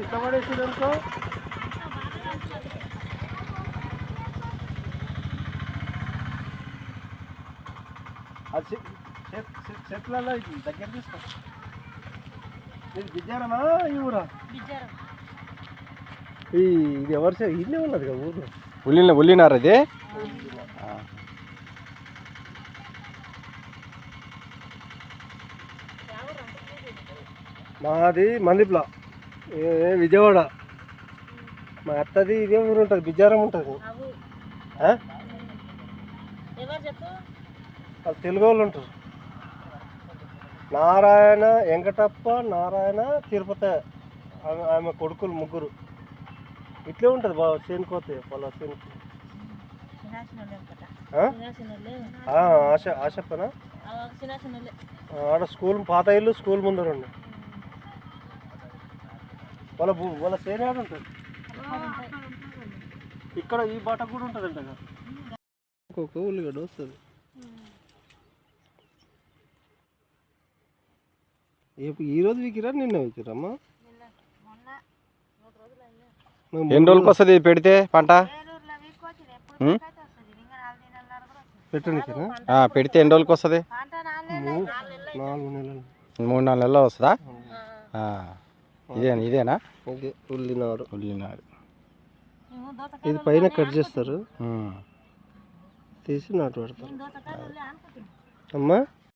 ఇష్టపడేసింది అనుకో అది చెట్లలో దగ్గర తీసుకో. ఇది బిజ్జారమా ఈ ఊరా? ఈ ఇది ఎవరు ఇన్నే ఉన్నది కదా ఊరు? ఉల్లిన ఉల్లినారు అది మాది మందిప్ల. విజయవాడ. మా అత్తది ఇదే ఊరు ఉంటుంది బిజ్జారం ఉంటుంది. వాళ్ళు తెలుగు వాళ్ళు ఉంటారు. నారాయణ వెంకటప్ప నారాయణ తిరుపతి ఆమె ఆమె కొడుకులు ముగ్గురు. ఇట్లే ఉంటుంది బాగా చేనుకోతే వాళ్ళ చేను ఆశ ఆశప్పనా? ఆడ స్కూల్ పాత ఇల్లు స్కూల్ ముందర ఉంది. వాళ్ళ భూ- వాళ్ళ ఆడ ఉంటుంది. ఇక్కడ ఈ బాట కూడా ఉంటుంది అంట ఒక్కొక్క ఉల్లిగడ్డ వస్తుంది. ఏ- ఈ రోజు వికిరా నిన్న వికిరమ్మా? నిన్న మొన్న మూడు రోజులు. అయ్యా మేము ఎన్ని రోజులకి వస్తుంది పెడితే పంట? నెలలు ఆ, పెడితే ఎన్ని రోజులకి వస్తుంది? నాలుగు నెలలు. నెలలు నెలలు మూడు నాలుగు నెలల్లో వస్తుందా? ఆ, ఇదేనా? ఇదేనా? ఓకే ఉల్లినారు. ఉల్లినారు. ఇది పైన కట్ చేస్తారు. తీసి నాటు పెడతారు. అమ్మా?